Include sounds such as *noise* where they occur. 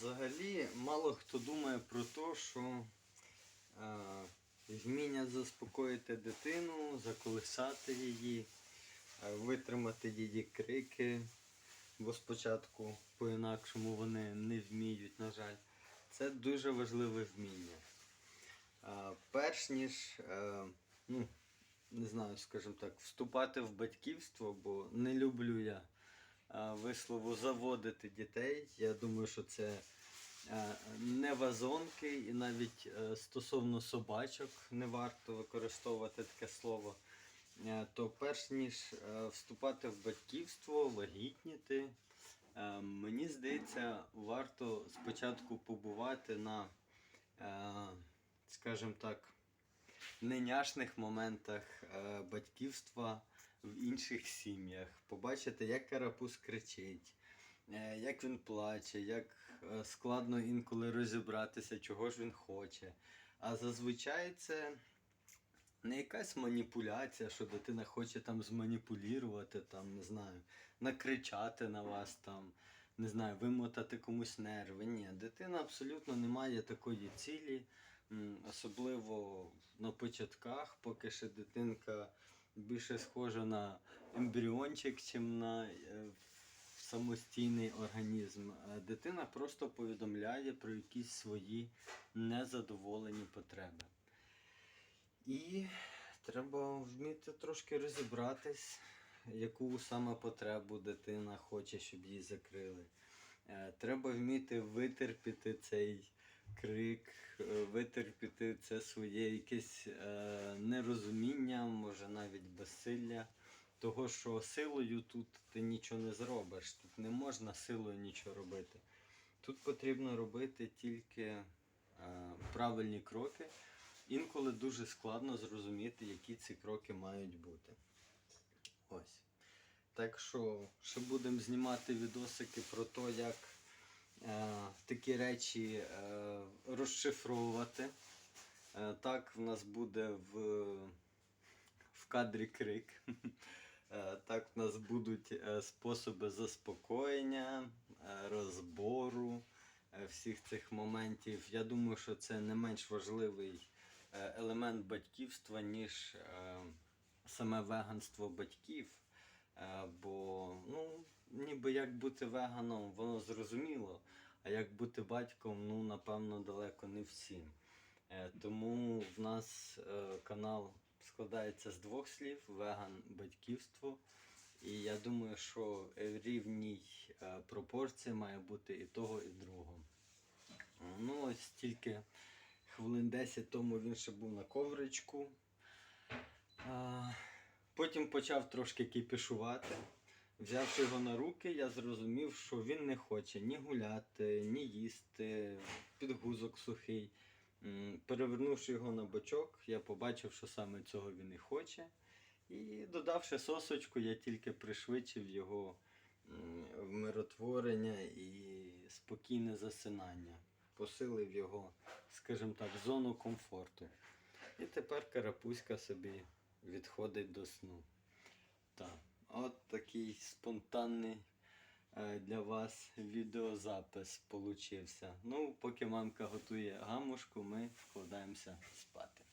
Взагалі, мало хто думає про те, що е, вміння заспокоїти дитину, заколисати її, е, витримати її крики, бо спочатку по-інакшому вони не вміють, на жаль. Це дуже важливе вміння. Е, перш ніж, е, ну, не знаю, скажімо так, вступати в батьківство, бо не люблю я вислову заводити дітей. Я думаю, що це не вазонки, і навіть е, стосовно собачок не варто використовувати таке слово. Е, То перш ніж е, вступати в батьківство, вагітніти, мені здається, варто спочатку побувати на, скажімо так, неняшних моментах батьківства в інших сім'ях, побачити, як карапуз кричить, е, як він плаче, як е, складно інколи розібратися, чого ж він хоче. А зазвичай це не якась маніпуляція, що дитина хоче там зманіпулювати, там, не знаю, накричати на вас, там, не знаю, вимотати комусь нерви. Ні, дитина абсолютно не має такої цілі, особливо на початках, поки ще дитинка більше схожа на ембріончик, чим на е, самостійний організм. Дитина просто повідомляє про якісь свої незадоволені потреби. І треба вміти трошки розібратись, яку саме потребу дитина хоче, щоб її закрили. Е, Треба вміти витерпіти цей крик, е, витерпіти це своє якесь е, нерозуміння, може навіть безсилля. Того, що силою тут ти нічого не зробиш, тут не можна силою нічого робити. Тут потрібно робити тільки е, правильні кроки. Інколи дуже складно зрозуміти, які ці кроки мають бути. Ось. Так що ще будемо знімати відосики про те, як е, такі речі е, розшифровувати. Е, так, в нас буде в, в кадрі крик. *laughs* Е, Так, в нас будуть е, способи заспокоєння, розбору всіх цих моментів. Я думаю, що це не менш важливий елемент батьківства, ніж саме веганство батьків. Бо, ну, ніби як бути веганом, воно зрозуміло, а як бути батьком, ну, напевно, далеко не всім. Е, Тому в нас е, канал складається з двох слів: веган батьківство. І я думаю, що в рівній е, пропорції має бути і того, і другого. Ну, ось тільки хвилин 10 тому він ще був на ковричку. Потім почав трошки кипішувати. Взявши його на руки, я зрозумів, що він не хоче ні гуляти, ні їсти, підгузок сухий. Перевернувши його на бочок, я побачив, що саме цього він і хоче. І додавши сосочку, я тільки пришвидшив його вмиротворення і спокійне засинання. Посилив його, скажімо так, зону комфорту. І тепер карапузька собі відходить до сну. От такий спонтанний е, для вас відеозапис получився. Ну, поки мамка готує гамушку, ми вкладаємося спати.